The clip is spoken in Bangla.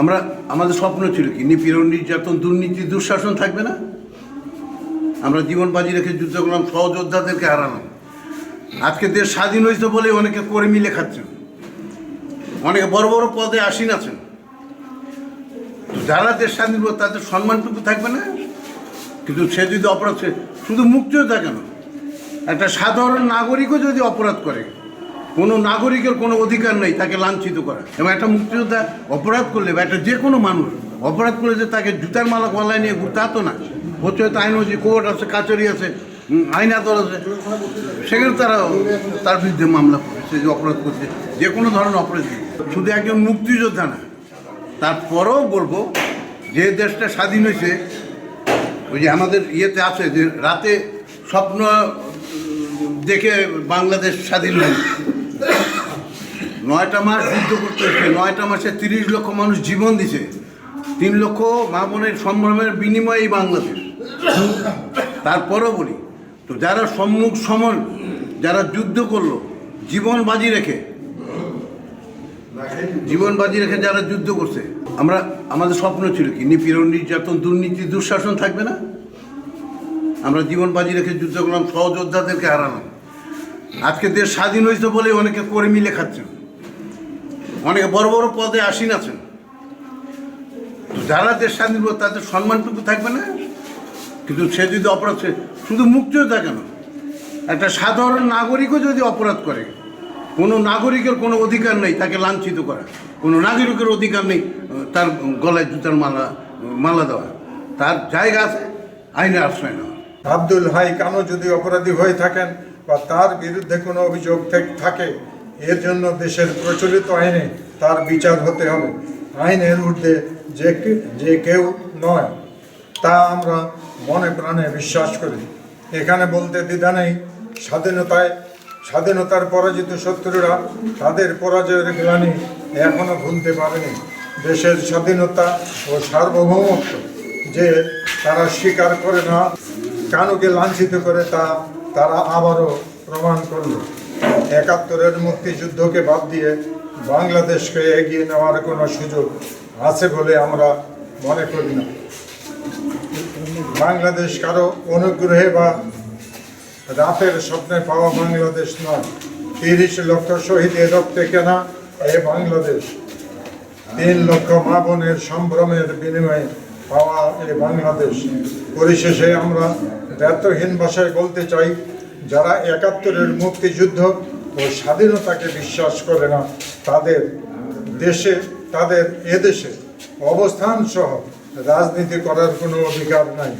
আমরা, আমাদের স্বপ্ন ছিল কি? নিপীড়ন, নির্যাতন, দুর্নীতি, দুঃশাসন থাকবে না? আমরা জীবন বাজি রেখে যুদ্ধ করলাম, সহযোদ্ধাদেরকে হারালাম। আজকে দেশ স্বাধীন হয়েছে বলে অনেকে করে মিলে খাচ্ছেন অনেকে বড় বড় পদে আসীন আছেন। যারা দেশ স্বাধীন করবে, তাদের সম্মানটুকু থাকবে না? কিন্তু সে যদি অপরাধ শুধু মুক্তিযোদ্ধা কেন একটা সাধারণ নাগরিকও যদি অপরাধ করে কোনো নাগরিকের কোনো অধিকার নেই তাকে লাঞ্ছিত করা। এবং একটা মুক্তিযোদ্ধা অপরাধ করলে বা একটা যে কোনো মানুষ অপরাধ করলে যে তাকে জুতার মালা গলায় নিয়ে ঘুরতে তা না। হচ্ছে হয়তো আইন যে কোর্ট আছে, কাচারি আছে আইন আদালত আছে। সেখানে তারা তার বিরুদ্ধে মামলা করে, সে যে অপরাধ করছে, যে কোনো ধরনের অপরাধ শুধু একজন মুক্তিযোদ্ধা না, তারপরেও বলব যে দেশটা স্বাধীন হয়েছে, ওই যে আমাদের ইয়েতে আছে যে রাতে স্বপ্ন দেখে বাংলাদেশ স্বাধীন হয় নয়টা মাস যুদ্ধ করতে হচ্ছে নয়টা মাসে তিরিশ লক্ষ মানুষ জীবন দিছে। তিন লক্ষ মা বোনের সম্ভ্রমের বিনিময়ে এই বাংলাদেশ। তারপরেও বলি তো যারা সম্মুখ সমর, যারা যুদ্ধ করল, জীবন বাজি রেখে, জীবন বাজি রেখে যারা যুদ্ধ করছে, আমরা, আমাদের স্বপ্ন ছিল কি, নিপীড়ন, নির্যাতন, দুর্নীতি, দুঃশাসন থাকবে না? আমরা জীবন বাজি রেখে যুদ্ধ করলাম, সহযোদ্ধাদেরকে হারালাম। আজকে দেশ স্বাধীন হয়েছে বলে অনেকে করে মিলে খাচ্ছেন অনেকে বড় বড় পদে আসীন আছেন। যারা দেশ স্বাধীন করবে, তাদের সম্মানটুকু থাকবে না? কিন্তু সে যদি অপরাধ শুধু মুক্তিযোদ্ধা কেন? একটা সাধারণ নাগরিকও যদি অপরাধ করে, কোনো নাগরিকের কোনো অধিকার নেই তাকে লাঞ্ছিত করা। কোনো নাগরিকের অধিকার নেই তার গলায় জুতার মালা মালা দেওয়া। তার জায়গা আছে আইনে আশ্রয় নেওয়া। আব্দুল হাই কানো যদি অপরাধী হয়ে থাকেন বা তার বিরুদ্ধে কোনো অভিযোগ থাকে এর জন্য দেশের প্রচলিত আইনে তার বিচার হতে হবে। আইনের ঊর্ধ্বে যে যে কেউ নয়, তা আমরা মনে প্রাণে বিশ্বাস করি। এখানে বলতে দ্বিধা নেই, স্বাধীনতায়, স্বাধীনতার পরাজিত শত্রুরা তাদের পরাজয়ের গ্লানি এখনও ভুলতে পারেনি। দেশের স্বাধীনতা ও সার্বভৌমত্ব যে তারা স্বীকার করে না, কানুকে লাঞ্ছিত করে তা তারা আবারও প্রমাণ করল। একাত্তরের মুক্তিযুদ্ধকে বাদ দিয়ে বাংলাদেশকে এগিয়ে নেওয়ার কোনো সুযোগ আছে বলে আমরা মনে করি না। বাংলাদেশ কারও অনুগ্রহে বা রাতের স্বপ্নে পাওয়া বাংলাদেশ নয়। তিরিশ লক্ষ শহীদের রক্তে কেনা এ বাংলাদেশ। তিন লক্ষ মা বোনের সম্ভ্রমের বিনিময়ে পাওয়া এ বাংলাদেশ। পরিশেষে আমরা ব্যর্থহীন ভাষায় বলতে চাই যারা একাত্তরের মুক্তিযুদ্ধ ও স্বাধীনতাকে বিশ্বাস করে না, তাদের দেশে, তাদের এদেশে অবস্থান সহ রাজনীতি করার কোনো অধিকার নাই।